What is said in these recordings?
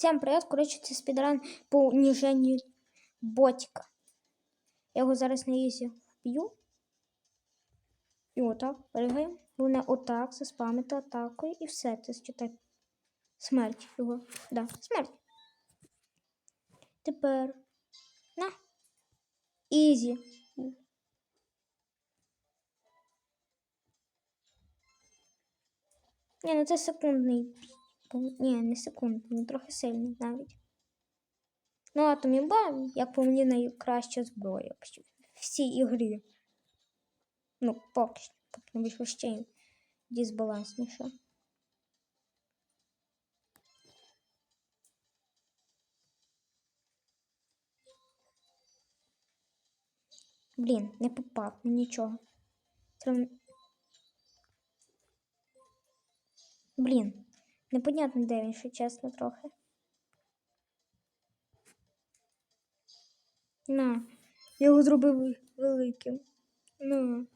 Всем привет, коротше, це спідран по уніженню ботика. Я його зараз на ізі вб'ю. І отак пригаємо. Головне отак заспамити атакою і все. Це считай смерть його. Да, смерть. Тепер. На. Ізі. Ні, ну це секундний. Ні, не секундний, він трохи сильний навіть. Ну, а Томіба, як по мені, найкраща зброя в всій ігрі. Ну, поки що, поки не вийшло ще дисбалансніше. Блін, не попав, ну нічого. Блін, непонятно, де він, що чесно, трохи. На, я його зробив великим. На.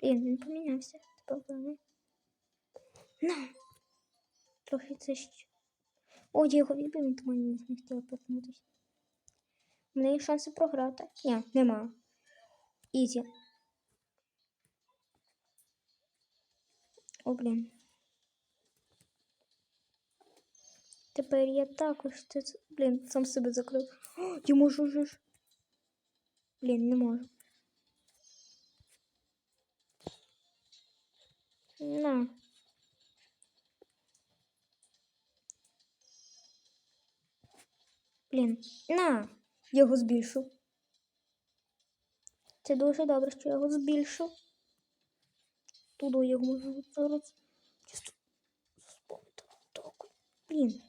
Блін, він помінявся. Проблема. На. Трохи це ще. О, я його відбив, він тому не хотіла повернутися. У мене є шанси програти. Ні, нема. Ізі. О, блін. Тепер я також це. Блін, сам себе закрив. О, я можу ж. Блін, не можу. На. Блін, на. Я його збільшу. Це дуже добре, що я його збільшу. Туди його можу зараз. Блін.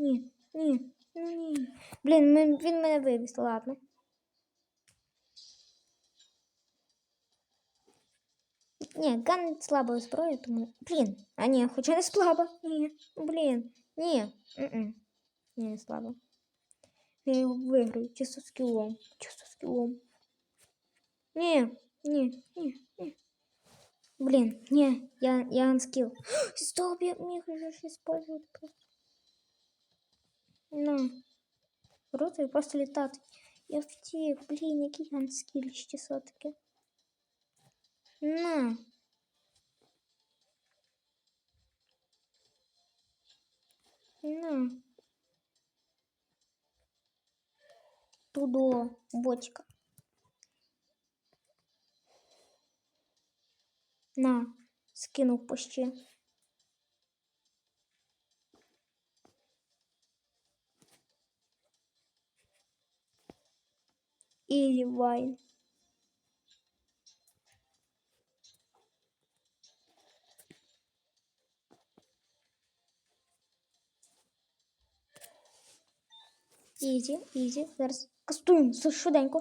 Ні, ні, ну ні. Блін, мен- він мене вивіз, ладно. Ні, ган слаба зброя, тому. Блін. А ні, хоча не слаба. Ні. Блін. Ні. М-м. Ні, не слаба. Я його виграю. Чисто скілом. Чисто скілом. Ні, ні, ні, ні. Блін, ні, я, я анскіл. Стоп, я міг же ж использовать просто. Круто, і просто літати. Я втік, блін, який анскіл ще все-таки. На. На. Тудо, бочка. На, скинув пощі. І вайн. Ізі, ізі. Зараз кастуємо все швиденько.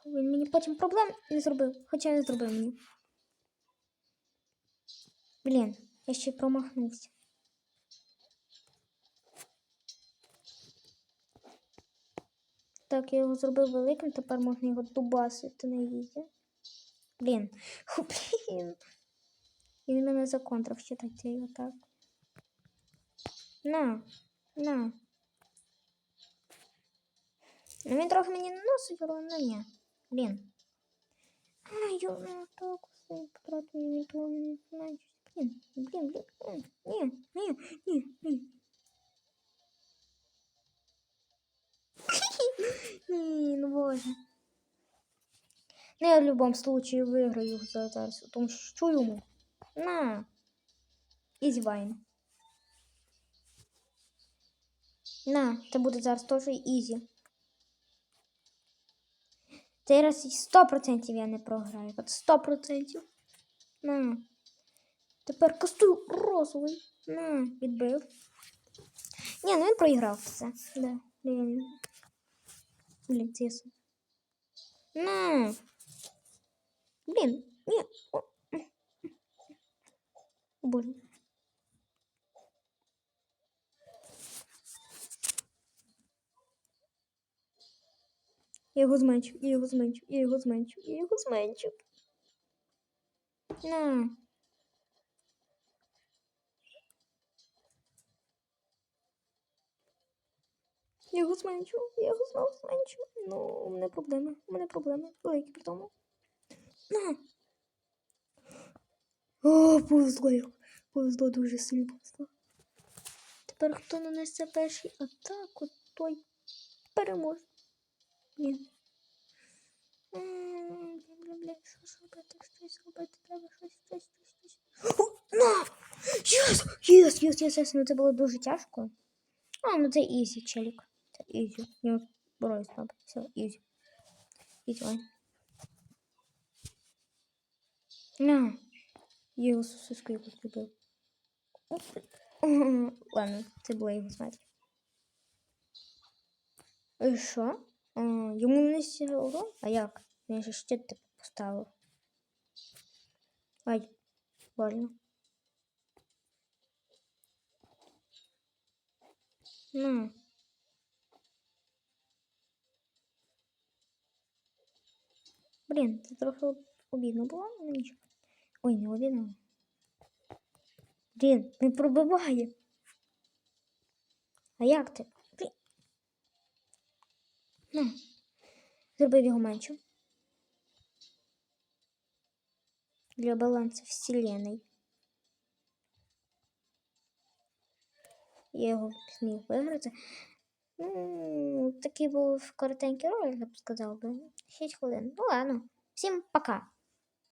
Щоб Він мені потім проблем не зробив, хоча не зробив мені. Блін, я ще й промахнувся. Так, я його зробив великим, тепер можна його дубасити на їзі. Блін. Ху, блін. Він мене законтрив, считайте його так. На, на. Ну, він трохи мені наносить, але ну ні. Блін. А, ну, так все потратив знаю. Блін, блін, блін. Ні, ні. Ні, в будь-якому случаю за- зараз, тому що що йому? На. Ізі вайн. На, це буде зараз теж ізі. Цей раз 100% я не програю. От 100%. На. Тепер кастую розовий. На, відбив. Ні, ну він проіграв все. Да. Блін. Блін, це. На. Блін, ні. О. Боже. Я його зменшу, я його зменшу, я його зменшу, я його зменшу. На. Я його зменшу, я його знову зменшу. Ну, у мене проблеми, у мене проблеми. Великі при. На. О, повезло його. Повезло дуже сильно. Тепер хто нанесе перший атаку, той переможе. Ні. М, Бля, бля, що ж робити, щось робити, треба щось, щось, щось, щось. О! Єс, єс, єс, єс, єс, ну це було дуже тяжко. А, ну це ізі, челік. Це ізі. Я борюсь з. Все, ізі. Ізі, ой. На. Я його сосиску якусь любив. Оп. Ага, Ладно, це була його смерть. І що? А, йому не урон? А як? Він же щит типу поставив. Ай, больно. На. Блін, це трохи обідно було, але нічого. Ой, не обідно. Блін, не пробиває. А як ти? Блін. На. Зробив його менше. Для балансу вселенной. Я його зміг виграти. Ну, такий був коротенький ролик, я б сказав би. 6 хвилин. Ну ладно. Всім пока.